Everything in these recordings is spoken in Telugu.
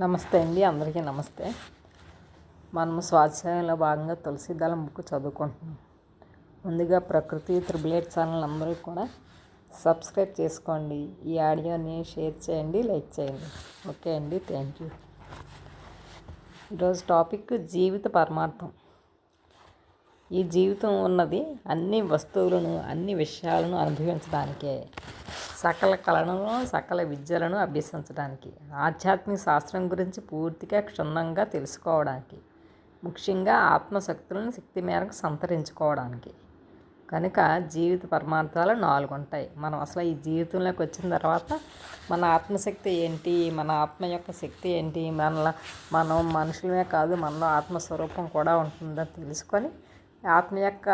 నమస్తే అండి అందరికీ నమస్తే. మనము స్వాధ్యాయంలో భాగంగా తులసి దళం బుక్ చదువుకుంటున్నాం. ముందుగా ప్రకృతి త్రిబులేట్ ఛానల్ అందరూ కూడా సబ్స్క్రైబ్ చేసుకోండి. ఈ ఆడియోని షేర్ చేయండి లైక్ చేయండి. ఓకే అండి థ్యాంక్ యూ. ఈరోజు టాపిక్ జీవిత పరమార్థం. ఈ జీవితం ఉన్నది అన్ని వస్తువులను అన్ని విషయాలను అనుభవించడానికే. సకల కళలను సకల విద్యలను అభ్యసించడానికి ఆధ్యాత్మిక శాస్త్రం గురించి పూర్తిగా క్షుణ్ణంగా తెలుసుకోవడానికి ముఖ్యంగా ఆత్మశక్తులను శక్తి మేరకు సంతరించుకోవడానికి. కనుక జీవిత పరమార్థాలు నాలుగు ఉంటాయి. మనం అసలు ఈ జీవితంలోకి వచ్చిన తర్వాత మన ఆత్మశక్తి ఏంటి? మన ఆత్మ యొక్క శక్తి ఏంటి? మన మనం మనుషులమే కాదు మనలో ఆత్మస్వరూపం కూడా ఉంటుందని తెలుసుకొని ఆత్మ యొక్క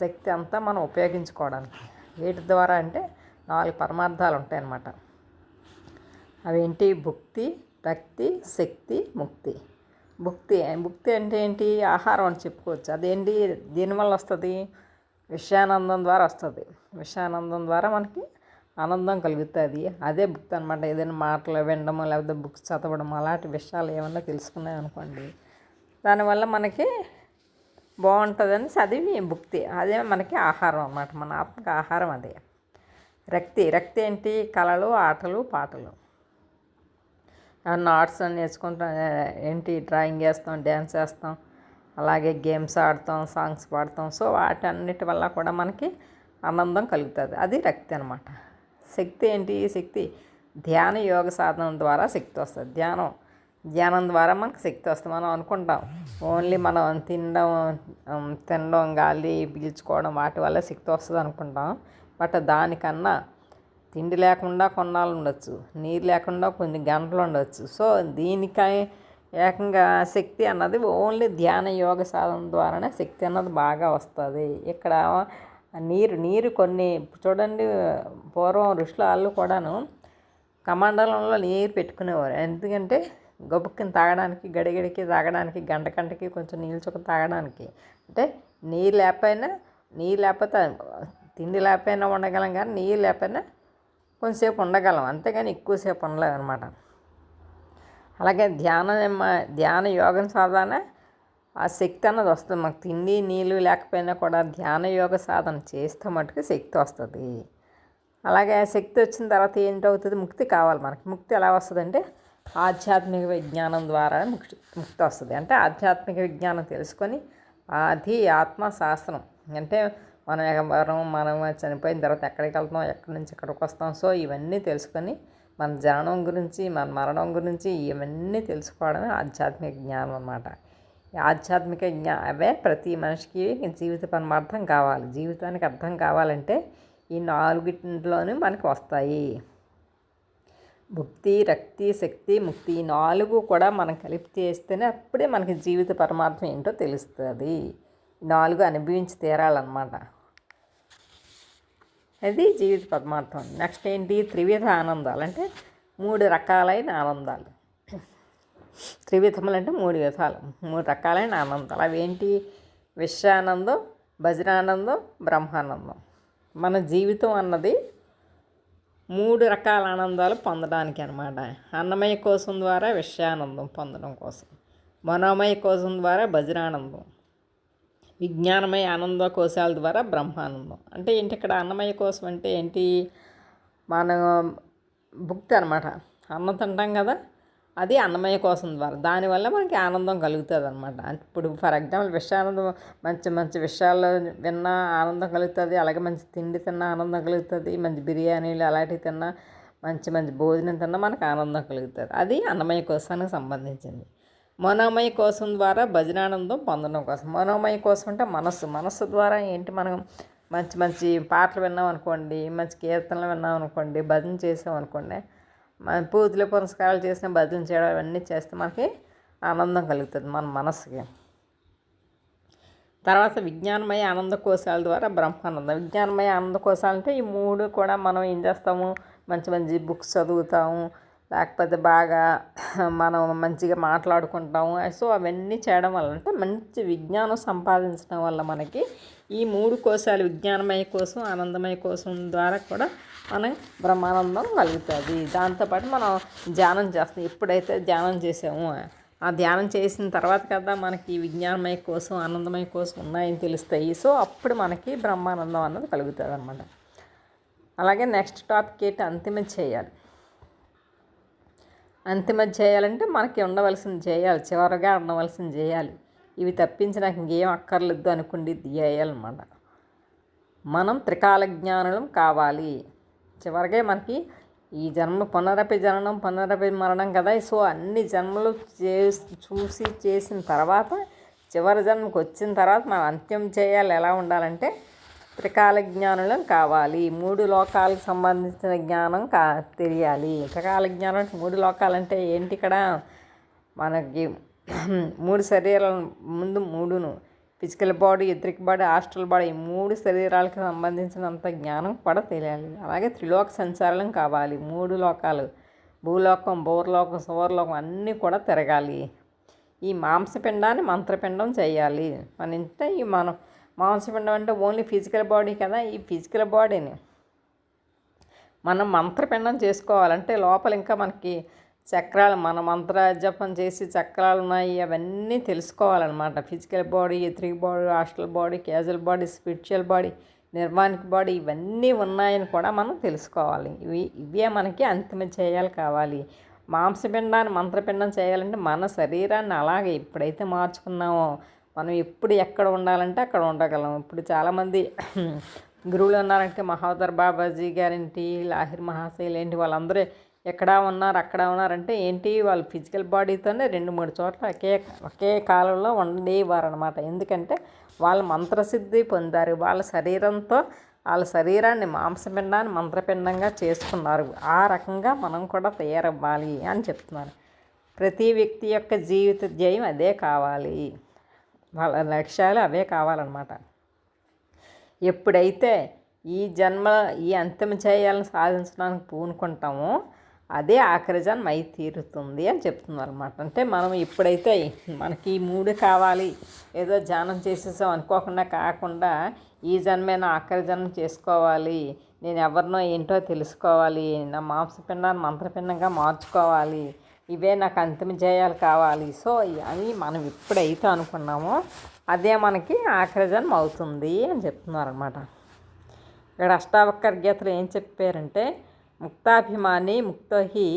శక్తి అంతా మనం ఉపయోగించుకోవడానికి. వీటి ద్వారా అంటే నాలుగు పరమార్థాలు ఉంటాయన్నమాట. అవేంటి భుక్తి భక్తి శక్తి ముక్తి. భుక్తి భుక్తి అంటే ఏంటి? ఆహారం అని చెప్పుకోవచ్చు. అదేంటి? దీనివల్ల వస్తుంది? విషయానందం ద్వారా వస్తుంది. విషయానందం ద్వారా మనకి ఆనందం కలుగుతుంది. అదే బుక్ అనమాట ఏదైనా మాటలు వినడం లేకపోతే బుక్స్ చదవడం అలాంటి విషయాలు ఏమన్నా తెలుసుకున్నాయి అనుకోండి. దానివల్ల మనకి బాగుంటుందని చదివి భుక్తి. అదే మనకి ఆహారం అనమాట మన ఆత్మక ఆహారం అదే. రక్తి రక్తి ఏంటి? కళలు ఆటలు పాటలు. ఏమన్నా ఆర్ట్స్ నేర్చుకుంటాం ఏంటి? డ్రాయింగ్ వేస్తాం డ్యాన్స్ వేస్తాం అలాగే గేమ్స్ ఆడతాం సాంగ్స్ పాడతాం. సో వాటన్నిటి వల్ల కూడా మనకి ఆనందం కలుగుతుంది. అది రక్తి అనమాట శక్తి ఏంటి? శక్తి ధ్యాన యోగ సాధనం ద్వారా శక్తి వస్తుంది. ధ్యానం ధ్యానం ద్వారా మనకు శక్తి వస్తుంది. మనం అనుకుంటాం ఓన్లీ మనం తినడం తినడం గాలి పీల్చుకోవడం వాటి వల్ల శక్తి వస్తుంది అనుకుంటాం. బట్ దానికన్నా తిండి లేకుండా కొన్నాళ్ళు ఉండొచ్చు నీరు లేకుండా కొన్ని గంటలు ఉండొచ్చు సో దీనికై ఏకంగా శక్తి అన్నది ఓన్లీ ధ్యాన యోగ సాధన ద్వారానే శక్తి అన్నది బాగా వస్తుంది. ఇక్కడ నీరు నీరు కొన్ని చూడండి పూర్వం ఋషుల వాళ్ళు కూడాను కమండలంలో నీరు పెట్టుకునేవారు. ఎందుకంటే గొబ్బుకిని తాగడానికి గడిగడికి తాగడానికి గంట గంటకి కొంచెం నీళ్ళు చుక్క తాగడానికి. అంటే నీరు లేకపోయినా నీరు లేకపోతే తిండి లేకపోయినా ఉండగలం కానీ నీళ్ళు లేకపోయినా కొంతసేపు ఉండగలం. అంతేగాని ఎక్కువసేపు ఉండలేము అనమాట అలాగే ధ్యానం ధ్యాన యోగం సాధన ఆ శక్తి అన్నది వస్తుంది. మాకు తిండి నీళ్ళు లేకపోయినా కూడా ధ్యాన యోగ సాధన చేస్తే మటుకు శక్తి వస్తుంది. అలాగే శక్తి వచ్చిన తర్వాత ఏంటవుతుంది ముక్తి కావాలి మనకి. ముక్తి ఎలా వస్తుందంటే ఆధ్యాత్మిక విజ్ఞానం ద్వారా ముక్తి ముక్తి వస్తుంది. అంటే ఆధ్యాత్మిక విజ్ఞానం తెలుసుకొని అది ఆత్మ శాస్త్రం అంటే మనం ఎవరం మనం చనిపోయిన తర్వాత ఎక్కడికి వెళ్తాం ఎక్కడి నుంచి ఎక్కడికి వస్తాం. సో ఇవన్నీ తెలుసుకొని మన జననం గురించి మన మరణం గురించి ఇవన్నీ తెలుసుకోవడమే ఆధ్యాత్మిక జ్ఞానం అన్నమాట. ఆధ్యాత్మిక జ్ఞా అవే ప్రతి మనిషికి జీవిత పరమార్థం కావాలి. జీవితానికి అర్థం కావాలంటే ఈ నాలుగిటిలోనూ మనకి వస్తాయి. భుక్తి రక్తి శక్తి ముక్తి ఈ నాలుగు కూడా మనం కలిపి చేస్తేనే అప్పుడే మనకి జీవిత పరమార్థం ఏంటో తెలుస్తుంది. నాలుగు అనుభవించి తీరాలన్నమాట. అది జీవిత పరమార్థం నెక్స్ట్ ఏంటి? త్రివిధ ఆనందాలు. అంటే మూడు రకాలైన ఆనందాలు. త్రివిధములు అంటే మూడు విధాలు. మూడు రకాలైన ఆనందాలు. అవి ఏంటి? విశ్వానందం భజనానందం బ్రహ్మానందం. మన జీవితం అన్నది మూడు రకాల ఆనందాలు పొందడానికి అనమాట అన్నమయ కోసం ద్వారా విషయానందం పొందడం కోసం. మనోమయ కోసం ద్వారా భజనానందం విజ్ఞానమయ ఆనంద కోశాల ద్వారా బ్రహ్మానందం. అంటే ఏంటి ఇక్కడ అన్నమయ కోసం అంటే ఏంటి? మన భుక్తి అనమాట అన్నం తింటాం కదా అది అన్నమయ కోసం ద్వారా. దానివల్ల మనకి ఆనందం కలుగుతుంది అనమాట ఇప్పుడు ఫర్ ఎగ్జాంపుల్ విషయానందం మంచి మంచి విషయాల్లో విన్న ఆనందం కలుగుతుంది అలాగే మంచి తిండి తిన్న ఆనందం కలుగుతుంది మంచి బిర్యానీలు అలాంటివి తిన్నా మంచి మంచి భోజనం తిన్నా మనకు ఆనందం కలుగుతుంది. అది అన్నమయ కోసానికి సంబంధించింది. మనోమయ కోసం ద్వారా భజనానందం పొందడం కోసం. మనోమయ కోసం అంటే మనస్సు. మనస్సు ద్వారా ఏంటి మనం మంచి మంచి పాటలు విన్నాం అనుకోండి మంచి కీర్తనలు విన్నాం అనుకోండి భజన చేసాం అనుకోండి మన పూజలు పురస్కారాలు చేసిన భజన చేయడం అవన్నీ చేస్తే మనకి ఆనందం కలుగుతుంది మన మనసుకి తర్వాత విజ్ఞానమయ ఆనంద కోశాల ద్వారా బ్రహ్మానందం. విజ్ఞానమయ ఆనంద కోశాలు అంటే ఈ మూడు కూడా మనం ఏం చేస్తాము? మంచి మంచి బుక్స్ చదువుతాము. లేకపోతే బాగా మనం మంచిగా మాట్లాడుకుంటాము. సో అవన్నీ చేయడం వల్ల అంటే మంచి విజ్ఞానం సంపాదించడం వల్ల మనకి ఈ మూడు కోశాలు విజ్ఞానమయ కోసం ఆనందమయ కోసం ద్వారా కూడా మనం బ్రహ్మానందం కలుగుతుంది. దాంతోపాటు మనం ధ్యానం చేస్తాం. ఎప్పుడైతే ధ్యానం చేసామో ఆ ధ్యానం చేసిన తర్వాత కదా మనకి విజ్ఞానమయ కోసం ఆనందమయ కోసం ఉన్నాయని తెలుస్తాయి. సో అప్పుడు మనకి బ్రహ్మానందం అన్నది కలుగుతుంది అనమాట అలాగే నెక్స్ట్ టాపిక్ ఏంటి? అంతిమ చేయాలి. అంతిమ చేయాలంటే మనకి ఉండవలసింది చేయాలి. చివరిగా ఉండవలసింది చేయాలి. ఇవి తప్పించి నాకు ఇంకేం అక్కర్లేదు అనుకుండి చేయాలన్నమాట మనం త్రికాల జ్ఞానం కావాలి. చివరిగా మనకి ఈ జన్మ పునరపి జననం పునరపి మరణం కదా. సో అన్ని జన్మలు చేసి చూసి చేసిన తర్వాత చివరి జన్మకు వచ్చిన తర్వాత మనం అంత్యం చేయాలి. ఎలా ఉండాలంటే త్రికాల జ్ఞానులం కావాలి. మూడు లోకాలకు సంబంధించిన జ్ఞానం కా తెలియాలి. త్రికాల జ్ఞానం అంటే మూడు లోకాలంటే ఏంటి ఇక్కడ? మనకి మూడు శరీరాల ముందు మూడును. Physical body etheric body astral body ఈ మూడు శరీరాలకు సంబంధించినంత జ్ఞానం కూడా తెలియాలి. అలాగే త్రిలోక సంచారం కావాలి. మూడు లోకాలు. భూలోకం బోర్లోకం సువర్లోకం అన్నీ కూడా తిరగాలి. ఈ మాంసపిండాన్ని మంత్రపిండం చేయాలి. మన ఇంటే ఈ మనం మాంసపిండం అంటే ఓన్లీ ఫిజికల్ బాడీ కదా ఈ ఫిజికల్ బాడీని మనం మంత్రపిండం చేసుకోవాలంటే లోపల ఇంకా మనకి చక్రాలు మన మంత్ర జపం చేసి చక్రాలు ఉన్నాయి అవన్నీ తెలుసుకోవాలన్నమాట. Physical body etheric body astral body casual body spiritual body నిర్మాణిక body ఇవన్నీ ఉన్నాయని కూడా మనం తెలుసుకోవాలి. ఇవి ఇవే మనకి అంతిమ చేయాలి కావాలి. మాంసపిండాన్ని మంత్రపిండం చేయాలంటే మన శరీరాన్ని అలాగే ఎప్పుడైతే మార్చుకున్నామో మనం ఎప్పుడు ఎక్కడ ఉండాలంటే అక్కడ ఉండగలం. ఇప్పుడు చాలామంది గురువులు ఉన్నారంటే మహావతర్ బాబాజీ గారింటి లాహిర్ మహాశైలు ఏంటి వాళ్ళందరూ ఎక్కడ ఉన్నారు అక్కడ ఉన్నారంటే ఏంటి వాళ్ళు ఫిజికల్ బాడీతోనే రెండు మూడు చోట్ల ఒకే ఒకే కాలంలో ఉండేవారు అనమాట ఎందుకంటే వాళ్ళు మంత్రసిద్ధి పొందారు. వాళ్ళ శరీరంతో వాళ్ళ శరీరాన్ని మాంసపిండాన్ని మంత్రపిండంగా చేసుకున్నారు. ఆ రకంగా మనం కూడా తయారవ్వాలి అని చెప్తున్నారు. ప్రతి వ్యక్తి యొక్క జీవిత ధ్యేయం అదే కావాలి. వాళ్ళ లక్ష్యాలు అవే కావాలన్నమాట. ఎప్పుడైతే ఈ జన్మ ఈ అంతిమ చేయాలని సాధించడానికి పూనుకుంటామో అదే ఆఖరి జన్మ అయి తీరుతుంది అని చెప్తున్నారు అనమాట అంటే మనం ఎప్పుడైతే మనకి ఈ మూడు కావాలి ఏదో ధ్యానం చేసేసాం అనుకోకుండా కాకుండా ఈ జన్మైనా ఆఖరి జన్మ చేసుకోవాలి నేను ఎవరినో ఏంటో తెలుసుకోవాలి నా మాంసపిండాన్ని మంత్రపిండంగా మార్చుకోవాలి ఇవే నాకు అంతిమ జయాలు కావాలి. సో అని మనం ఎప్పుడైతే అనుకున్నామో అదే మనకి ఆఖరి జన్మ అవుతుంది అని చెప్తున్నారు అనమాట ఇక్కడ అష్టావక్కర్ గీతలు ఏం చెప్పారంటే ముక్తాభిమాని ముక్తోహి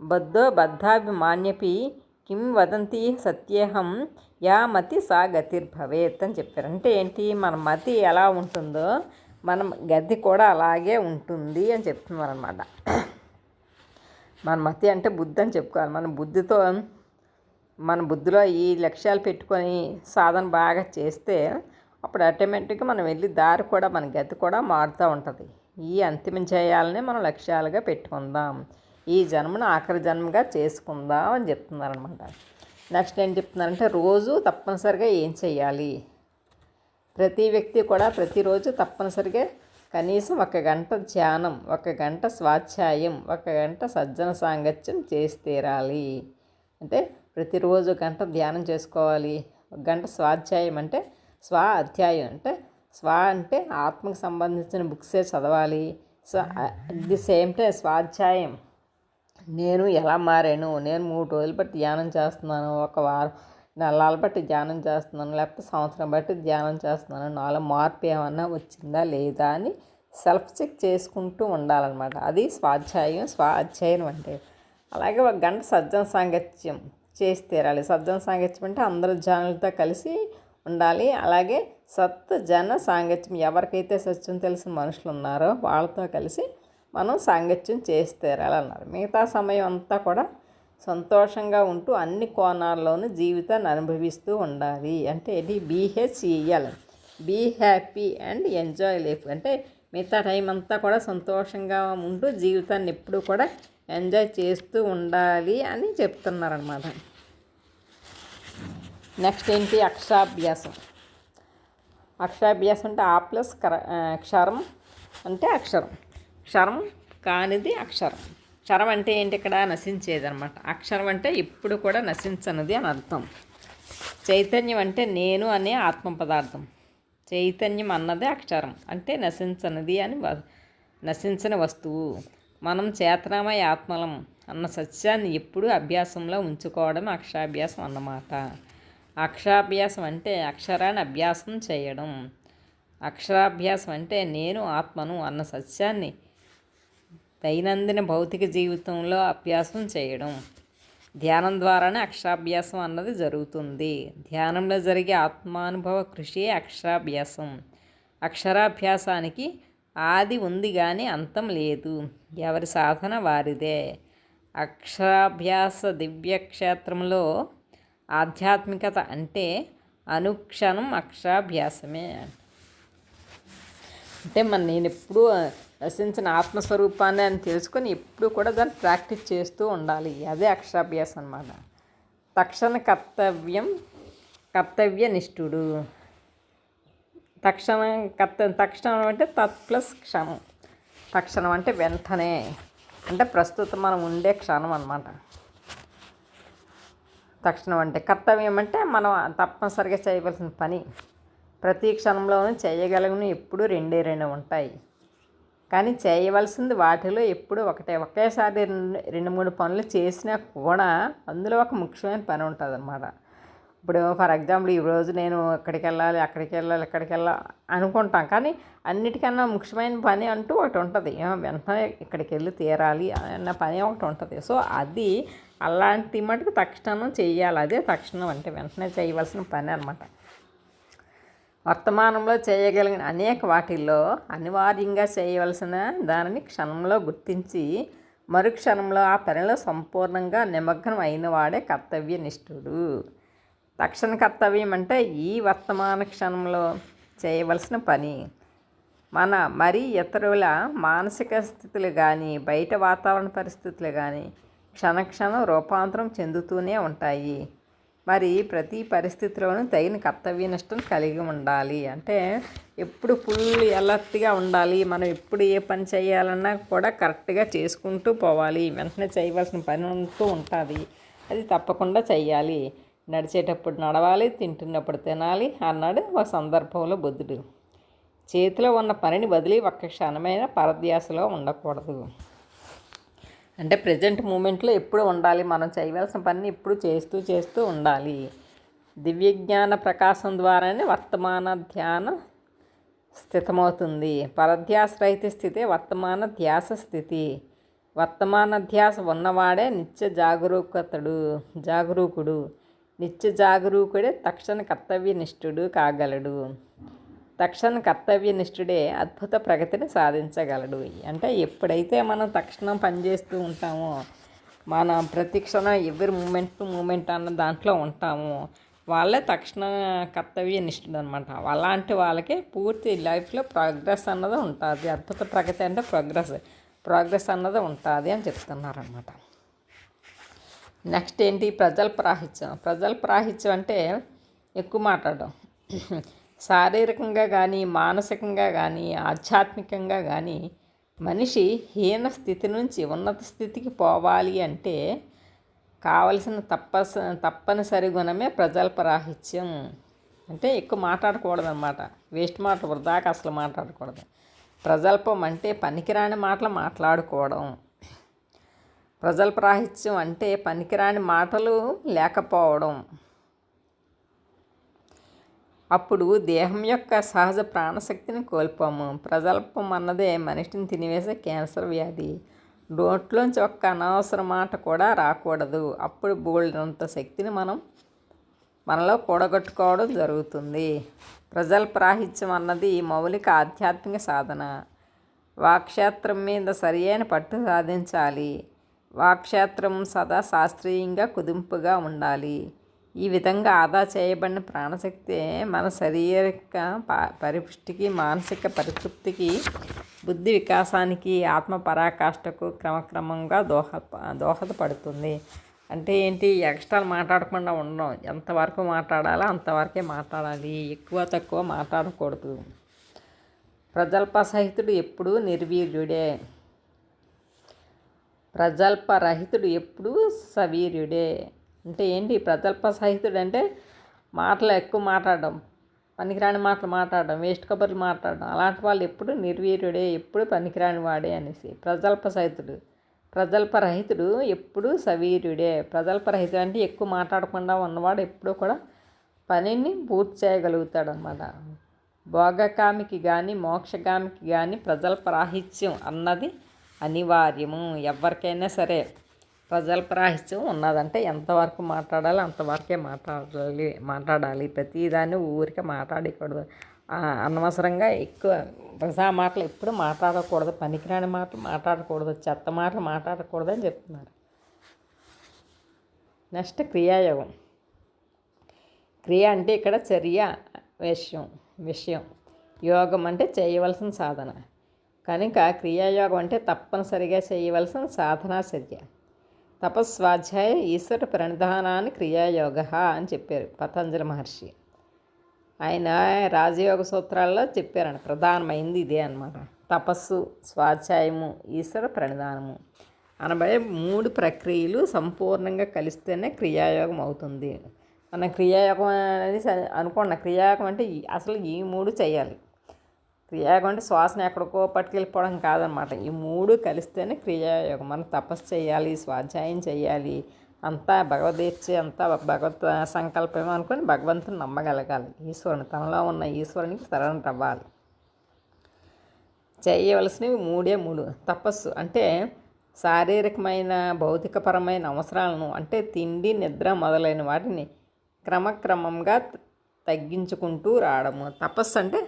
బద్ధో బద్ధాభిమాన్యపి కిం వదంతి సత్యేహం యా మతి సా గతిర్భవేత్ అని చెప్పారు. అంటే ఏంటి? మన మతి ఎలా ఉంటుందో మనం గతి కూడా అలాగే ఉంటుంది అని చెప్తున్నారు అనమాట మన మతి అంటే బుద్ధి అని చెప్పుకోవాలి. మన బుద్ధితో మన బుద్ధిలో ఈ లక్ష్యాలు పెట్టుకొని సాధన బాగా చేస్తే అప్పుడు ఆటోమేటిక్గా మనం వెళ్ళి దారి కూడా మన గతి కూడా మారుతూ ఉంటుంది. ఈ అంతిమం చేయాలనే మనం లక్ష్యాలుగా పెట్టుకుందాం. ఈ జన్మను ఆఖరి జన్మగా చేసుకుందాం అని చెప్తున్నారనమాట నెక్స్ట్ ఏం చెప్తున్నారంటే రోజు తప్పనిసరిగా ఏం చేయాలి? ప్రతి వ్యక్తి కూడా ప్రతిరోజు తప్పనిసరిగా కనీసం ఒక గంట ధ్యానం ఒక గంట స్వాధ్యాయం ఒక గంట సజ్జన సాంగత్యం చేసి తీరాలి అంటే ప్రతిరోజు గంట ధ్యానం చేసుకోవాలి. ఒక గంట స్వాధ్యాయం అంటే స్వ అధ్యాయం అంటే స్వ అంటే ఆత్మకు సంబంధించిన బుక్సే చదవాలి. So at the same time స్వాధ్యాయం. నేను ఎలా మారాను? నేను మూడు రోజులు బట్టి ధ్యానం చేస్తున్నాను. ఒక వారం నెలల బట్టి ధ్యానం చేస్తున్నాను లేకపోతే సంవత్సరం బట్టి ధ్యానం చేస్తున్నాను. నాలో మార్పు ఏమన్నా వచ్చిందా లేదా అని సెల్ఫ్ చెక్ చేసుకుంటూ ఉండాలన్నమాట. అది స్వాధ్యాయం స్వాధ్యాయం అంటే. అలాగే ఒక గంట సజ్జన సాంగత్యం చేసి తీరాలి. సజ్జన సాంగత్యం అంటే అందరు జనులతో కలిసి ఉండాలి. అలాగే సత్ జన సాంగత్యం ఎవరికైతే సత్యం తెలిసిన మనుషులు ఉన్నారో వాళ్ళతో కలిసి మనం సాంగత్యం చేసి తీరాలన్నారు. మిగతా సమయం అంతా కూడా సంతోషంగా ఉంటూ అన్ని కోణాల్లోనూ జీవితాన్ని అనుభవిస్తూ ఉండాలి. అంటే ఇది BHEL be happy and enjoy life అంటే మిగతా టైం అంతా కూడా సంతోషంగా ఉంటూ జీవితాన్ని ఎప్పుడూ కూడా ఎంజాయ్ చేస్తూ ఉండాలి అని చెప్తున్నారనమాట నెక్స్ట్ ఏంటి? అక్షరాభ్యాసం అక్షరాభ్యాసం అంటే ఆ ప్లస్ కర క్షరం అంటే అక్షరం. క్షరం కానిది అక్షరం. క్షరం అంటే ఏంటి ఇక్కడ? నశించేది అనమాట అక్షరం అంటే ఇప్పుడు కూడా నశించనిది అని అర్థం. చైతన్యం అంటే నేను అనే ఆత్మ పదార్థం. చైతన్యం అన్నదే అక్షరం అంటే నశించనిది అని నశించిన వస్తువు. మనం చేతనమై ఆత్మలం అన్న సత్యాన్ని ఎప్పుడూ అభ్యాసంలో ఉంచుకోవడం అక్షరాభ్యాసం అన్నమాట. అక్షరాభ్యాసం అంటే అక్షరాన్ని అభ్యాసం చేయడం. అక్షరాభ్యాసం అంటే నేను ఆత్మను అన్న సత్యాన్ని దైనందిన భౌతిక జీవితంలో అభ్యాసం చేయడం. ధ్యానం ద్వారానే అక్షరాభ్యాసం అన్నది జరుగుతుంది. ధ్యానంలో జరిగే ఆత్మానుభవ కృషి అక్షరాభ్యాసం. అక్షరాభ్యాసానికి ఆది ఉంది కానీ అంతం లేదు. ఎవరి సాధన వారిదే. అక్షరాభ్యాస దివ్యక్షేత్రంలో ఆధ్యాత్మికత అంటే అనుక్షణం అక్షరాభ్యాసమే. అంటే మన నేను ఎప్పుడూ నశించిన ఆత్మస్వరూపాన్ని అని తెలుసుకొని ఎప్పుడు కూడా దాన్ని ప్రాక్టీస్ చేస్తూ ఉండాలి. అదే అక్షరాభ్యాసం అనమాట తక్షణ కర్తవ్యం కర్తవ్య నిష్ఠుడు. తక్షణం కర్త తక్షణం అంటే తత్ ప్లస్ క్షణం. తక్షణం అంటే వెంటనే. అంటే ప్రస్తుతం మనం ఉండే క్షణం అనమాట తక్షణం అంటే కర్తవ్యం అంటే మనం తప్పనిసరిగా చేయవలసిన పని. ప్రతి క్షణంలోనూ చేయగలిగిన ఎప్పుడు రెండే రెండు ఉంటాయి. కానీ చేయవలసింది వాటిలో ఎప్పుడు ఒకటే. ఒకేసారి రెండు రెండు మూడు పనులు చేసినా కూడా అందులో ఒక ముఖ్యమైన పని ఉంటుంది అనమాట ఇప్పుడు ఫర్ ఎగ్జాంపుల్ ఈరోజు నేను ఎక్కడికి వెళ్ళాలి అక్కడికి వెళ్ళాలి ఎక్కడికి వెళ్ళాలి అనుకుంటాం. కానీ అన్నిటికన్నా ముఖ్యమైన పని అంటూ ఒకటి ఉంటుంది. వెంటనే ఇక్కడికి వెళ్ళి తీరాలి అన్న పని ఒకటి ఉంటుంది. సో అది అలాంటి మటుకు తక్షణం చేయాలి. అదే తక్షణం అంటే వెంటనే చేయవలసిన పని అనమాట వర్తమానంలో చేయగలిగిన అనేక వాటిల్లో అనివార్యంగా చేయవలసిన దానిని క్షణంలో గుర్తించి మరుక్షణంలో ఆ పనిలో సంపూర్ణంగా నిమగ్నం అయిన వాడే కర్తవ్యనిష్ఠుడు తక్షణ కర్తవ్యం అంటే ఈ వర్తమాన క్షణంలో చేయవలసిన పని. మన మరి ఇతరుల మానసిక స్థితులు కానీ బయట వాతావరణ పరిస్థితులు కానీ క్షణక్షణం రూపాంతరం చెందుతూనే ఉంటాయి. మరి ప్రతి పరిస్థితిలోనూ తగిన కర్తవ్య నష్టం కలిగి ఉండాలి. అంటే ఎప్పుడు ఫుల్ అలర్ట్గా ఉండాలి. మనం ఎప్పుడు ఏ పని చేయాలన్నా కూడా కరెక్ట్గా చేసుకుంటూ పోవాలి. వెంటనే చేయవలసిన పని ఉంటూ ఉంటుంది. అది తప్పకుండా చేయాలి నడిచేటప్పుడు నడవాలి తింటున్నప్పుడు తినాలి అన్నాడు ఒక సందర్భంలో బుద్ధుడు. చేతిలో ఉన్న పనిని వదిలి ఒక్క క్షణమైన పరధ్యాసలో ఉండకూడదు. అంటే ప్రజెంట్ మూమెంట్లో ఎప్పుడు ఉండాలి. మనం చేయవలసిన పని ఎప్పుడు చేస్తూ చేస్తూ ఉండాలి. దివ్యజ్ఞాన ప్రకాశం ద్వారానే వర్తమాన ధ్యాన స్థితమవుతుంది. పరధ్యాస రహిత స్థితి వర్తమాన ధ్యాస స్థితి. వర్తమాన ధ్యాస ఉన్నవాడే నిత్య జాగరూకతడు జాగరూకుడు. నిత్య జాగరూకుడే తక్షణ కర్తవ్యనిష్ఠుడు కాగలడు. తక్షణ కర్తవ్యనిష్ఠుడే అద్భుత ప్రగతిని సాధించగలడు. అంటే ఎప్పుడైతే మనం తక్షణం పనిచేస్తూ ఉంటామో మన ప్రతి క్షణం ఎవరి మూమెంట్ టు మూమెంట్ అన్న దాంట్లో ఉంటాము వాళ్ళే తక్షణ కర్తవ్య నిష్ఠుడు అనమాట అలాంటి వాళ్ళకి పూర్తి లైఫ్లో ప్రోగ్రెస్ అన్నది ఉంటుంది. అద్భుత ప్రగతి అంటే ప్రోగ్రెస్ ప్రోగ్రెస్ అన్నది ఉంటుంది అని చెప్తున్నారనమాట. నెక్స్ట్ ఏంటి? ప్రజల ప్రాహిత్యం. ప్రజల ప్రాహిత్యం అంటే ఎక్కువ మాట్లాడడం. శారీరకంగా కానీ మానసికంగా కానీ ఆధ్యాత్మికంగా కానీ మనిషి హీన స్థితి నుంచి ఉన్నత స్థితికి పోవాలి అంటే కావలసిన తప్పస తప్పనిసరి గుణమే ప్రజల్పరాహిత్యం అంటే ఎక్కువ మాట్లాడకూడదు అనమాట వేస్ట్ మాట వృధాక అసలు మాట్లాడకూడదు. ప్రజల్పం అంటే పనికిరాని మాటలు మాట్లాడుకోవడం. ప్రజల్పరాహిత్యం అంటే పనికిరాని మాటలు లేకపోవడం. అప్పుడు దేహం యొక్క సహజ ప్రాణశక్తిని కోల్పోము. ప్రజల్పం అన్నదే మనిషిని తినివేసే క్యాన్సర్ వ్యాధి. నోట్లోంచి ఒక్క అనవసర మాట కూడా రాకూడదు. అప్పుడు బోల్డంత శక్తిని మనం మనలో కూడగట్టుకోవడం జరుగుతుంది. ప్రజల ప్రాహిత్యం అన్నది మౌలిక ఆధ్యాత్మిక సాధన. వాక్షేత్రం మీద సరియైన పట్టు సాధించాలి. వాక్షేత్రం సదా శాస్త్రీయంగా కుదింపుగా ఉండాలి. ఈ విధంగా ఆదా చేయబడిన ప్రాణశక్తి మన శారీరక పరిపుష్టికి మానసిక పరితృప్తికి బుద్ధి వికాసానికి ఆత్మ పరాకాష్ఠకు క్రమక్రమంగా దోహ దోహదపడుతుంది. అంటే ఏంటి? ఎక్స్ట్రా మాట్లాడకుండా ఉండడం. ఎంతవరకు మాట్లాడాలో అంతవరకే మాట్లాడాలి. ఎక్కువ తక్కువ మాట్లాడకూడదు. ప్రజల్ప సహితుడు ఎప్పుడూ నిర్వీర్యుడే. ప్రజల్ప రహితుడు ఎప్పుడూ సవీర్యుడే. అంటే ఏంటి ప్రజల్ప సహితుడు అంటే మాటలు ఎక్కువ మాట్లాడడం పనికిరాని మాటలు మాట్లాడడం వేస్ట్ కబుర్లు మాట్లాడడం అలాంటి వాళ్ళు ఎప్పుడు నిర్వీర్యుడే ఎప్పుడు పనికిరాని వాడే అనేసి. ప్రజల్ప సహితుడు ప్రజల్ప రహితుడు ఎప్పుడు సవీర్యుడే. ప్రజల్పరహితుడు అంటే ఎక్కువ మాట్లాడకుండా ఉన్నవాడు ఎప్పుడూ కూడా పనిని పూర్తి చేయగలుగుతాడు అనమాట భోగకామికి కానీ మోక్షగామికి కానీ ప్రజల్పరాహిత్యం అన్నది అనివార్యము. ఎవరికైనా సరే ప్రజల ప్రాహిత్యం ఉన్నదంటే ఎంతవరకు మాట్లాడాలి అంతవరకే మాట్లాడాలి మాట్లాడాలి. ప్రతిదాన్ని ఊరికే మాట్లాడకూడదు. అనవసరంగా ఎక్కువ ప్రజా మాటలు ఎప్పుడు మాట్లాడకూడదు. పనికిరాని మాటలు మాట్లాడకూడదు. చెత్త మాటలు మాట్లాడకూడదు అని చెప్తున్నారు. నెక్స్ట్ క్రియాయోగం. క్రియ అంటే ఇక్కడ చర్య విషయం విషయం. యోగం అంటే చేయవలసిన సాధన. కనుక క్రియాయోగం అంటే తప్పనిసరిగా చేయవలసిన సాధనా చర్య. తపస్వాధ్యాయ ఈశ్వర ప్రణిధానాన్ని క్రియాయోగ అని చెప్పారు పతంజలి మహర్షి. ఆయన రాజయోగ సూత్రాల్లో చెప్పారంట ప్రధానమైంది ఇదే అన్నమాట. తపస్సు స్వాధ్యాయము ఈశ్వర ప్రణిధానము. అనబడే మూడు ప్రక్రియలు సంపూర్ణంగా కలిస్తేనే క్రియాయోగం అవుతుంది. మన క్రియాయోగం అనేది అనుకోండి క్రియాయోగం అంటే అసలు ఈ మూడు చేయాలి. క్రియాయోగం అంటే శ్వాసను ఎక్కడికో పట్టుకెళ్ళిపోవడం కాదనమాట. ఈ మూడు కలిస్తేనే క్రియాయోగం. మనం తపస్సు చేయాలి స్వాధ్యాయం చేయాలి అంతా భగవదీర్చి అంతా భగవత్ సంకల్పం అనుకొని భగవంతుని నమ్మగలగాలి. ఈశ్వరుని తనలో ఉన్న ఈశ్వరునికి శరణం అవ్వాలి. చేయవలసినవి మూడే మూడు. తపస్సు అంటే శారీరకమైన భౌతికపరమైన అవసరాలను అంటే తిండి నిద్ర మొదలైన వాటిని క్రమక్రమంగా తగ్గించుకుంటూ రావడము. తపస్సు అంటే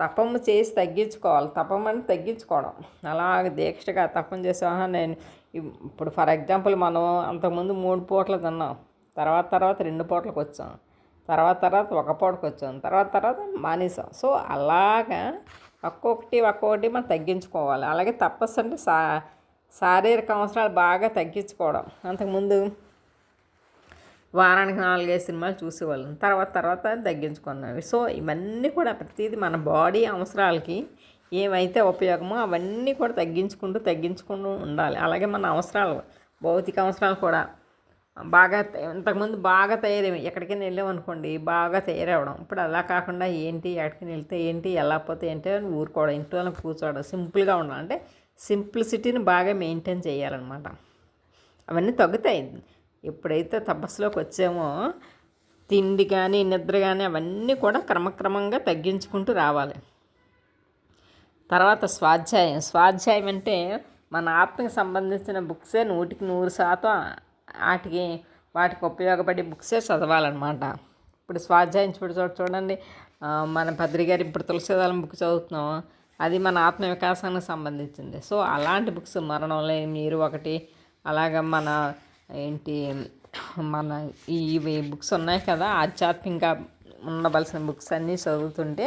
తపము చేసి తగ్గించుకోవాలి. తపం అంటే తగ్గించుకోవడం. అలాగ దీక్షగా తపం చేసా నేను ఇప్పుడు ఫర్ ఎగ్జాంపుల్ మనం అంతకుముందు మూడు పూటలు తిన్నాం. తర్వాత తర్వాత రెండు పూటలకు వచ్చాం. తర్వాత తర్వాత ఒక పూటకు వచ్చాం. తర్వాత తర్వాత మానేసాం. సో అలాగా ఒక్కొక్కటి ఒక్కొక్కటి మనం తగ్గించుకోవాలి. అలాగే తపస్సు అంటే శా శారీరక అవసరాలు బాగా తగ్గించుకోవడం. అంతకుముందు వారానికి నాలుగైదు సినిమాలు చూసేవాళ్ళం. తర్వాత తర్వాత తగ్గించుకున్నాం. సో ఇవన్నీ కూడా ప్రతిదీ మన బాడీ అవసరాలకి ఏమైతే ఉపయోగమో అవన్నీ కూడా తగ్గించుకుంటూ తగ్గించుకుంటూ ఉండాలి. అలాగే మన అవసరాలు భౌతిక అవసరాలు కూడా బాగా ఇంతకుముందు బాగా తయారయ్యి. ఎక్కడికైనా వెళ్ళామనుకోండి బాగా తయారవడం ఇప్పుడు అలా కాకుండా ఏంటి ఎక్కడికైనా వెళ్తే ఏంటి ఎలా పోతే ఏంటి అని ఊరుకోవడం ఇంట్లో కూర్చోవడం సింపుల్గా ఉండాలి. అంటే సింప్లిసిటీని బాగా మెయింటైన్ చేయాలన్నమాట. అవన్నీ తగ్గుతాయి. ఎప్పుడైతే తపస్సులోకి వచ్చామో తిండి కానీ నిద్ర కానీ అవన్నీ కూడా క్రమక్రమంగా తగ్గించుకుంటూ రావాలి. తర్వాత స్వాధ్యాయం. స్వాధ్యాయం అంటే మన ఆత్మకి సంబంధించిన బుక్సే నూటికి నూరు శాతం వాటికి వాటికి ఉపయోగపడే బుక్సే చదవాలన్నమాట. ఇప్పుడు స్వాధ్యాయం చూడ చూడ చూడండి. మన భద్రి గారి ఇప్పుడు తులసిదాలం బుక్ చదువుతున్నాం. అది మన ఆత్మ వికాసానికి సంబంధించింది. సో అలాంటి బుక్స్ మరణం లేని మీరు ఒకటి అలాగ మన ఏంటి మన ఇవి బుక్స్ ఉన్నాయి కదా ఆధ్యాత్మికంగా ఉండవలసిన బుక్స్ అన్నీ చదువుతుంటే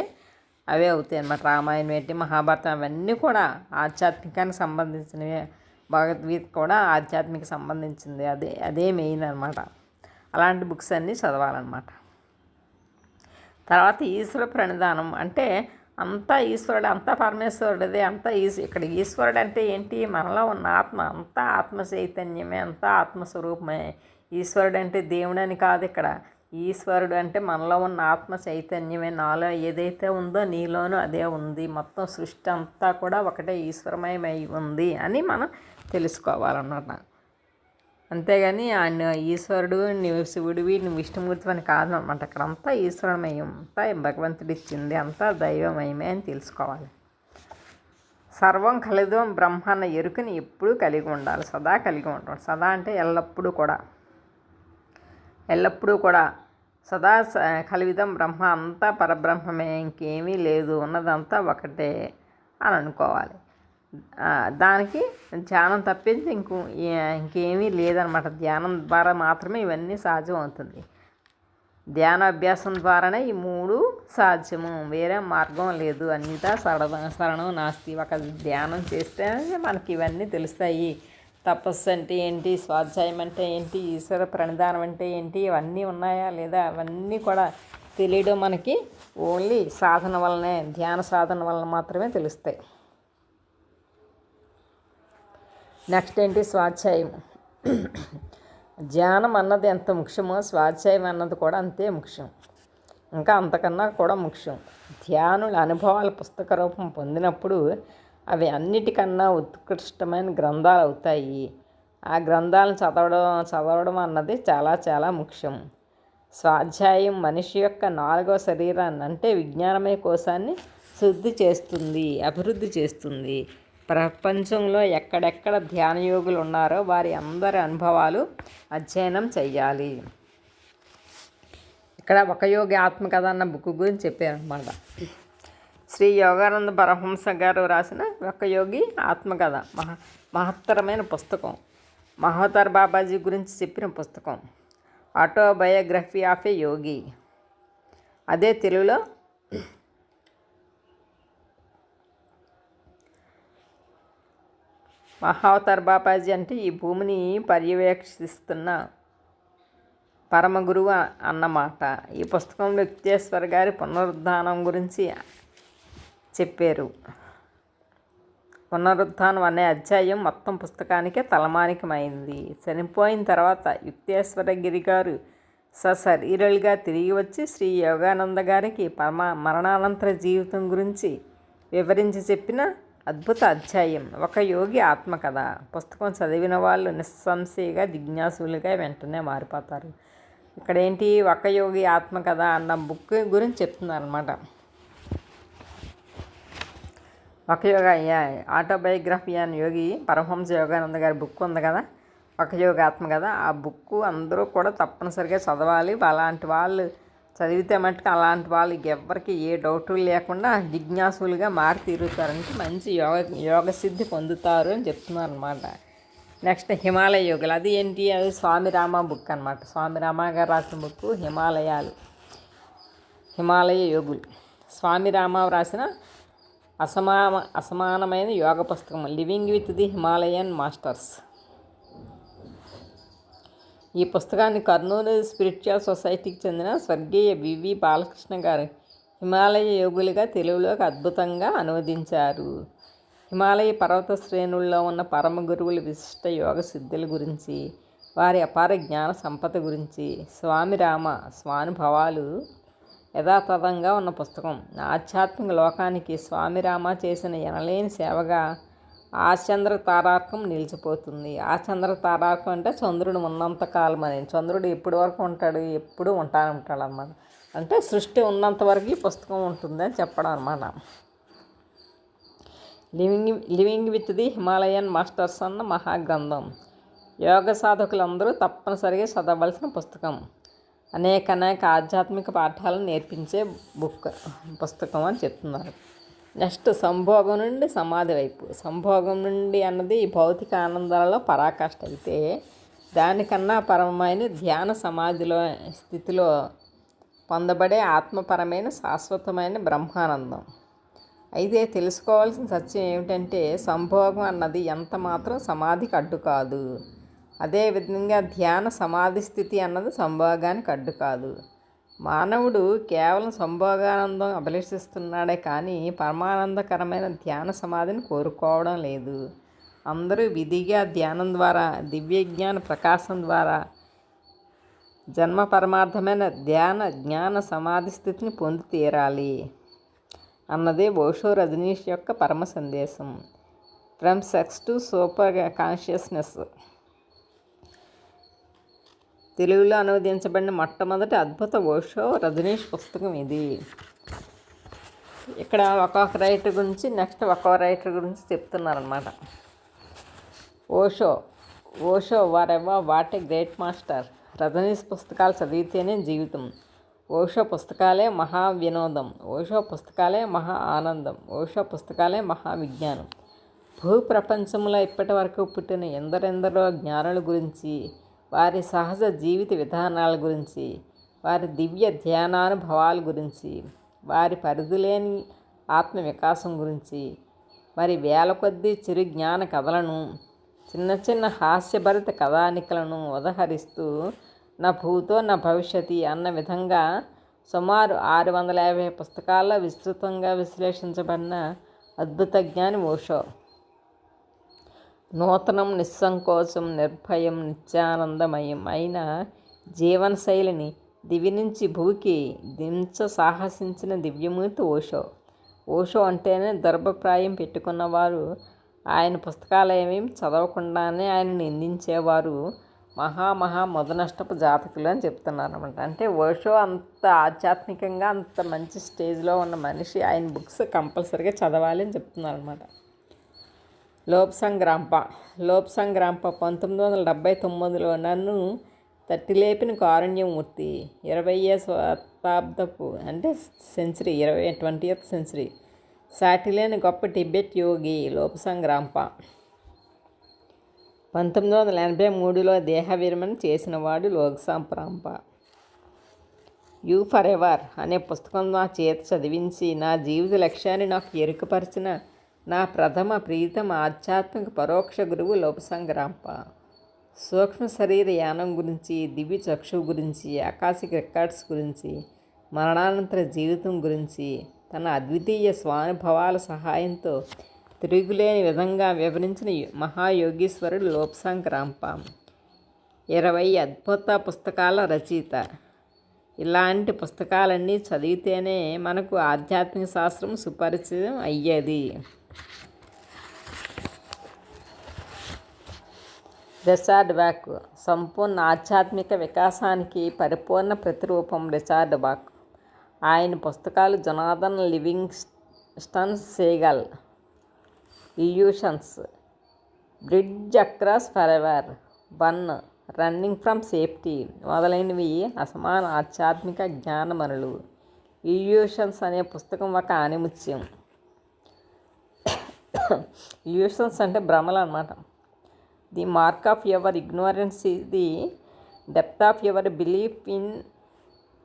అవే అవుతాయి అన్నమాట. రామాయణం ఏంటి మహాభారతం అవన్నీ కూడా ఆధ్యాత్మికానికి సంబంధించినవి. భగవద్గీత కూడా ఆధ్యాత్మిక సంబంధించింది. అదే అదే మెయిన్ అనమాట అలాంటి బుక్స్ అన్నీ చదవాలన్నమాట. తర్వాత ఈశ్వర ప్రణిధానం అంటే అంతా ఈశ్వరుడు అంతా పరమేశ్వరుడిదే అంతా ఈశ్వ ఇక్కడ ఈశ్వరుడు అంటే ఏంటి? మనలో ఉన్న ఆత్మ అంతా ఆత్మ చైతన్యమే అంతా ఆత్మస్వరూపమే ఈశ్వరుడు అంటే దేవుడు అని కాదు ఇక్కడ. ఈశ్వరుడు అంటే మనలో ఉన్న ఆత్మ చైతన్యమే. నాలో ఏదైతే ఉందో నీలోనూ అదే ఉంది. మొత్తం సృష్టి అంతా కూడా ఒకటే ఈశ్వరమయమై ఉంది అని మనం తెలుసుకోవాలన్నమాట. అంతేగాని ఆయన ఈశ్వరుడు నువ్వు శివుడివి నువ్వు విష్ణుమూర్తి అని కాదనమాట. అక్కడ అంతా ఈశ్వరమయం అంతా భగవంతుడు ఇచ్చింది అంతా దైవమయమే అని తెలుసుకోవాలి. సర్వం కలిదం బ్రహ్మ అన్న ఎరుకని ఎప్పుడూ కలిగి ఉండాలి. సదా కలిగి ఉండాలి. సదా అంటే ఎల్లప్పుడూ కూడా. ఎల్లప్పుడూ కూడా. సదా స- కలివిదం బ్రహ్మ అంతా పరబ్రహ్మమే. ఇంకేమీ లేదు. ఉన్నదంతా ఒకటే అని అనుకోవాలి. దానికి ధ్యానం తప్పించి ఇంకో ఇంకేమీ లేదనమాట. ధ్యానం ద్వారా మాత్రమే ఇవన్నీ సాధ్యం అవుతుంది ధ్యాన అభ్యాసం ద్వారానే ఈ మూడు సాధ్యము. వేరే మార్గం లేదు. అన్నిటా సరద శరణం నాస్తి. ఒక ధ్యానం చేస్తే మనకి ఇవన్నీ తెలుస్తాయి. తపస్సు అంటే ఏంటి? స్వాధ్యాయం అంటే ఏంటి? ఈశ్వర ప్రణిధానం అంటే ఏంటి? ఇవన్నీ ఉన్నాయా లేదా? అవన్నీ కూడా తెలియడం మనకి ఓన్లీ సాధన వల్లనే ధ్యాన సాధన వలన మాత్రమే తెలుస్తాయి. నెక్స్ట్ ఏంటి? స్వాధ్యాయం. ధ్యానం అన్నది ఎంత ముఖ్యమో స్వాధ్యాయం అన్నది కూడా అంతే ముఖ్యం. ఇంకా అంతకన్నా కూడా ముఖ్యం. ధ్యానుల అనుభవాల పుస్తక రూపం పొందినప్పుడు అవి అన్నిటికన్నా ఉత్కృష్టమైన గ్రంథాలు అవుతాయి. ఆ గ్రంథాలను చదవడం చదవడం అన్నది చాలా చాలా ముఖ్యం. స్వాధ్యాయం మనిషి యొక్క నాలుగో శరీరాన్ని అంటే విజ్ఞానమయ కోశాన్ని శుద్ధి చేస్తుంది అభివృద్ధి చేస్తుంది. ప్రపంచంలో ఎక్కడెక్కడ ధ్యానయోగులు ఉన్నారో వారి అందరి అనుభవాలు అధ్యయనం చెయ్యాలి. ఇక్కడ ఒక యోగి ఆత్మకథ అన్న బుక్ గురించి చెప్పారనమాట శ్రీ యోగానంద పరహంస గారు రాసిన ఒక యోగి ఆత్మకథ. మహా మహత్తరమైన పుస్తకం. మహోతర్ బాబాజీ గురించి చెప్పిన పుస్తకం. Autobiography of a yogi. అదే తెలుగులో మహావతార్ బాబాజీ అంటే ఈ భూమిని పర్యవేక్షిస్తున్న పరమగురువు అన్నమాట. ఈ పుస్తకంలో యుక్తేశ్వర్ గారి పునరుద్ధానం గురించి చెప్పారు. పునరుద్ధానం అనే అధ్యాయం మొత్తం పుస్తకానికే తలమానికమైంది. చనిపోయిన తర్వాత యుక్తేశ్వర గిరి గారు సశరీరులుగా తిరిగి వచ్చి శ్రీ యోగానంద గారికి పరమ మరణానంతర జీవితం గురించి వివరించి చెప్పిన అద్భుత అధ్యాయం. ఒక యోగి ఆత్మకథ. పుస్తకం చదివిన వాళ్ళు నిస్సంశయగా జిజ్ఞాసులుగా వెంటనే మారిపోతారు. ఇక్కడ ఏంటి ఒక యోగి ఆత్మకథ అన్న బుక్ గురించి చెప్తున్నారు అనమాట ఒక యోగ ఆటోబయోగ్రఫీ అని యోగి పరమహంస యోగానంద గారి బుక్ ఉంది కదా? ఒక యోగ ఆత్మ ఆ బుక్ అందరూ కూడా తప్పనిసరిగా చదవాలి. అలాంటి వాళ్ళు చదివితే మటుకు అలాంటి వాళ్ళకి ఎవ్వరికి ఏ డౌట్ లేకుండా జిజ్ఞాసులుగా మారి తీరుతారంటే మంచి యోగ యోగ సిద్ధి పొందుతారు అని చెప్తున్నారు అనమాట నెక్స్ట్ హిమాలయ యోగులు. అది ఏంటి? అది స్వామి రామ బుక్ అనమాట స్వామి రామ గారు రాసిన బుక్ హిమాలయాలు. హిమాలయ యోగులు. స్వామి రామ రాసిన అసమా అసమానమైన యోగ పుస్తకం. Living with the Himalayan masters. ఈ పుస్తకాన్ని కర్నూలు స్పిరిచువల్ సొసైటీకి చెందిన స్వర్గీయ వివి బాలకృష్ణ గారు హిమాలయ యోగులుగా తెలుగులోకి అద్భుతంగా అనువదించారు. హిమాలయ పర్వత శ్రేణుల్లో ఉన్న పరమ గురువుల విశిష్ట యోగ సిద్ధుల గురించి వారి అపార జ్ఞాన సంపద గురించి స్వామి రామ స్వానుభవాలు యథాతథంగా ఉన్న పుస్తకం. ఆధ్యాత్మిక లోకానికి స్వామి రామ చేసిన ఎనలేని సేవగా ఆ చంద్ర తారార్కం నిలిచిపోతుంది. ఆ చంద్ర తారార్కం అంటే చంద్రుడు ఉన్నంత కాలం అని. చంద్రుడు ఎప్పటి వరకు ఉంటాడు? ఎప్పుడు ఉంటాను ఉంటాడు అన్నమాట అంటే సృష్టి ఉన్నంత వరకు ఈ పుస్తకం ఉంటుంది అని చెప్పడం అనమాట living living with the Himalayan masters అన్న మహాగ్రంథం. యోగ సాధకులందరూ తప్పనిసరిగా చదవలసిన పుస్తకం. అనేక అనేక ఆధ్యాత్మిక పాఠాలను నేర్పించే బుక్ పుస్తకం అని చెప్తున్నారు. నెక్స్ట్ సంభోగం నుండి సమాధి వైపు. సంభోగం నుండి అన్నది భౌతిక ఆనందాలలో పరాకాష్ట అయితే దానికన్నా పరమైన ధ్యాన సమాధిలో స్థితిలో పొందబడే ఆత్మపరమైన శాశ్వతమైన బ్రహ్మానందం. అయితే తెలుసుకోవాల్సిన సత్యం ఏమిటంటే సంభోగం అన్నది ఎంత మాత్రం సమాధికి అడ్డు కాదు. అదేవిధంగా ధ్యాన సమాధి స్థితి అన్నది సంభోగానికి అడ్డు కాదు. మానవుడు కేవలం సంభోగానందం అభిలషిస్తున్నాడే కానీ పరమానందకరమైన ధ్యాన సమాధిని కోరుకోవడం లేదు. అందరూ విధిగా ధ్యానం ద్వారా దివ్యజ్ఞాన ప్రకాశం ద్వారా జన్మ పరమార్థమైన ధ్యాన జ్ఞాన సమాధి స్థితిని పొంది తీరాలి అన్నదే ఓషో రజనీష్ యొక్క పరమ సందేశం. From sex to super consciousness. తెలుగులో అనువదించబడిన మొట్టమొదటి అద్భుత ఓషో రజనీష్ పుస్తకం ఇది. ఇక్కడ ఒక్కొక్క రైటర్ గురించి నెక్స్ట్ ఒక్కొక్క రైటర్ గురించి చెప్తున్నారనమాట Osho Osho వారెవా what a great master. Rajneesh పుస్తకాలు చదివితేనే జీవితం. ఓషో పుస్తకాలే మహా వినోదం. ఓషో పుస్తకాలే మహా ఆనందం. ఓషో పుస్తకాలే మహా విజ్ఞానం. భూ ప్రపంచంలో ఇప్పటి వరకు పుట్టిన ఎందరెందరో జ్ఞానుల గురించి వారి సహజ జీవిత విధానాల గురించి వారి దివ్య ధ్యానానుభవాల గురించి వారి పరిధిలేని ఆత్మ వికాసం గురించి మరి వేల కొద్దీ చిరు జ్ఞాన కథలను చిన్న చిన్న హాస్యభరిత కథానికలను ఉదహరిస్తూ నా భూతో నా భవిష్యతి అన్న విధంగా సుమారు ఆరు వందల యాభై పుస్తకాల్లో విస్తృతంగా విశ్లేషించబడిన అద్భుత జ్ఞాని ఓషో. నూతనం నిస్సంకోచం నిర్భయం నిత్యానందమయం అయిన జీవనశైలిని దివి నుంచి భూకి దించ సాహసించిన దివ్యమూర్తి ఓషో. ఓషో అంటేనే దర్భప్రాయం పెట్టుకున్నవారు. ఆయన పుస్తకాలు ఏమీ చదవకుండానే ఆయన నిందించేవారు మహామహా మొదనష్టపు జాతకులు అని చెప్తున్నారు అనమాట అంటే ఓషో అంత ఆధ్యాత్మికంగా అంత మంచి స్టేజ్లో ఉన్న మనిషి. ఆయన బుక్స్ కంపల్సరీగా చదవాలి అని చెప్తున్నారు అనమాట లోప్ సంగ్రాంప లోప్ సంగ్రాంప పంతొమ్మిది వందల డెబ్బై తొమ్మిదిలో నన్ను తట్టిలేపిన కారుణ్యమూర్తి ఇరవయ్యే శతాబ్దపు అంటే సెంచరీ ఇరవై ట్వంటీ సెంచరీ. సాటిలేని గొప్ప టిబెట్ యోగి లోపసంగ్ సంగ్రాంప పంతొమ్మిది వందల ఎనభై మూడులో దేహ విరమణ చేసినవాడు లోక్సాం ప్రాంప యూ ఫర్ ఎవర్ అనే పుస్తకం నా చేతి చదివించి నా జీవిత లక్ష్యాన్ని నాకు ఎరుకపరిచిన నా ప్రథమ ప్రీతమ ఆధ్యాత్మిక పరోక్ష గురువు లోపసంగ్రాంప. సూక్ష్మ శరీర యానం గురించి దివ్య చక్షు గురించి ఆకాశిక రికార్డ్స్ గురించి మరణానంతర జీవితం గురించి తన అద్వితీయ స్వానుభవాల సహాయంతో తిరుగులేని విధంగా వివరించిన మహాయోగీశ్వరుడు లోప్సాంగ్ రాంపాం ఇరవై అద్భుత పుస్తకాల రచయిత. ఇలాంటి పుస్తకాలన్నీ చదివితేనే మనకు ఆధ్యాత్మిక శాస్త్రం సుపరిచితం అయ్యేది. రిచార్డ్ వాక్ సంపూర్ణ ఆధ్యాత్మిక వికాసానికి పరిపూర్ణ ప్రతిరూపం రిచార్డ్ బాక్ ఆయన పుస్తకాలు Jonathan Livingston Seagull illusions bridge across forever one running from safety మొదలైనవి అసమాన ఆధ్యాత్మిక జ్ఞానమనులు ఇల్యూషన్స్ అనే పుస్తకం ఒక ఆనిముత్యం. ఇల్యూషన్స్ అంటే భ్రమలు అనమాట the mark of your ignorance is the depth of your belief in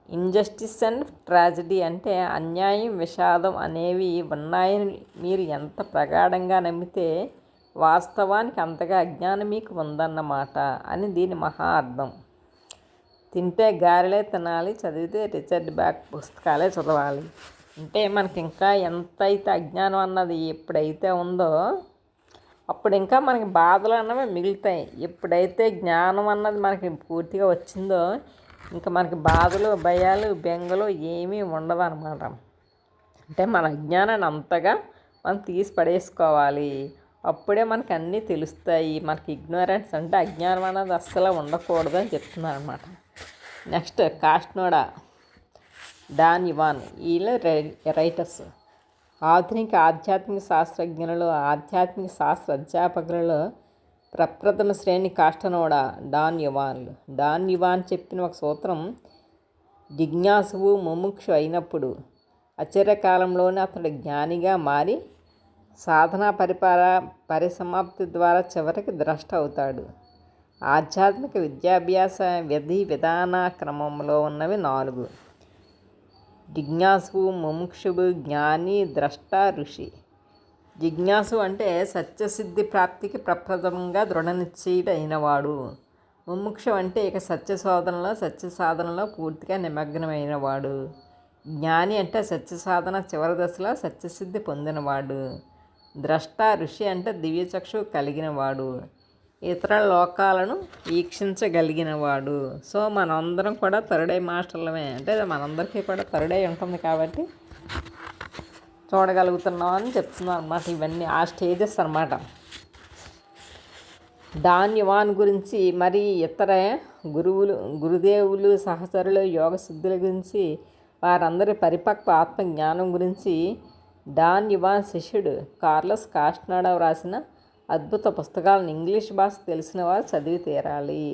injustice and tragedy అంటే అన్యాయం విషాదం అనేవి ఉన్నాయని మీరు ఎంత ప్రగాఢంగా నమ్మితే వాస్తవానికి అంతగా అజ్ఞానం మీకు ఉందన్నమాట అని దీని మహా అర్థం. తింటే గారెలే తినాలి చదివితే రిచర్డ్ బ్యాక్ పుస్తకాలే చదవాలి. అంటే మనకి ఇంకా ఎంతైతే అజ్ఞానం అన్నది ఎప్పుడైతే ఉందో అప్పుడు ఇంకా మనకి బాధలు అన్నవి మిగులుతాయి. ఎప్పుడైతే జ్ఞానం అన్నది మనకి పూర్తిగా వచ్చిందో ఇంకా మనకి బాధలు భయాలు బెంగలు ఏమీ ఉండదు అనమాట అంటే మన అజ్ఞానాన్ని అంతగా మనం తీసి పడేసుకోవాలి. అప్పుడే మనకి అన్నీ తెలుస్తాయి. మనకి ఇగ్నోరెన్స్ అంటే అజ్ఞానం అనేది అస్సలు ఉండకూడదు అని చెప్తున్నారు అనమాట నెక్స్ట్ కాస్ట్నోడా డాన్ ఇవాన్ వీళ్ళు రైటర్స్. ఆధునిక ఆధ్యాత్మిక శాస్త్రజ్ఞులలో ఆధ్యాత్మిక శాస్త్ర అధ్యాపకులలో ప్రప్రథమ శ్రేణి కాష్టనోడ డాన్ యువాన్లు డాన్ యువాన్ చెప్పిన ఒక సూత్రం జిజ్ఞాసువు ముముక్షు అయినప్పుడు అచర్యకాలంలోనే అతడు జ్ఞానిగా మారి సాధనా పరిపాల పరిసమాప్తి ద్వారా చివరికి ద్రష్ట అవుతాడు. ఆధ్యాత్మిక విద్యాభ్యాస విధి విధాన క్రమంలో ఉన్నవి నాలుగు. జిజ్ఞాసు ముముక్షువు జ్ఞాని ద్రష్ట ఋషి. జిజ్ఞాసు అంటే సత్యసిద్ధి ప్రాప్తికి ప్రప్రథమంగా దృఢనిశ్చయుడైనవాడు. ముముక్ష అంటే ఇక సత్య శోధనలో సత్య సాధనలో పూర్తిగా నిమగ్నమైనవాడు. జ్ఞాని అంటే సత్య సాధన చివరి దశలో సత్యసిద్ధి పొందినవాడు. ద్రష్ట ఋషి అంటే దివ్యచక్షు కలిగినవాడు. ఇతర లోకాలను వీక్షించగలిగినవాడు. సో మనందరం కూడా థర్డ్ మాస్టర్లమే. అంటే మనందరికీ కూడా థర్డ్ ఉంటుంది కాబట్టి చూడగలుగుతున్నాం అని చెప్తున్నాం అనమాట ఇవన్నీ ఆ స్టేజెస్ అనమాట ధాన్యవాన్ గురించి మరి ఇతర గురువులు గురుదేవులు సహచరులు యోగ సిద్ధుల గురించి వారందరి పరిపక్వ ఆత్మజ్ఞానం గురించి డాన్ యువాన్ శిష్యుడు కార్లస్ కాస్ట్నాడా వ్రాసిన అద్భుత పుస్తకాలను ఇంగ్లీష్ భాష తెలిసిన వారు చదివి తీరాలి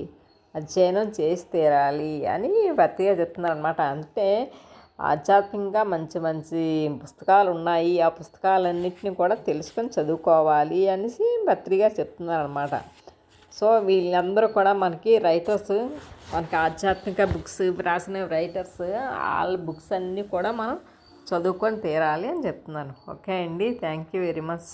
అధ్యయనం చేసి తీరాలి అని భర్తీగా చెప్తున్నారు అనమాట అంటే ఆధ్యాత్మికంగా మంచి మంచి పుస్తకాలు ఉన్నాయి ఆ పుస్తకాలన్నింటినీ కూడా తెలుసుకొని చదువుకోవాలి అనేసి భర్తీగా చెప్తున్నారు అనమాట సో వీళ్ళందరూ కూడా మనకి రైటర్స్ మనకి ఆధ్యాత్మిక బుక్స్ రాసిన రైటర్స్ వాళ్ళ బుక్స్ అన్నీ కూడా మనం చదువుకొని తీరాలి అని చెప్తున్నాను ఓకే అండి. Thank you very much.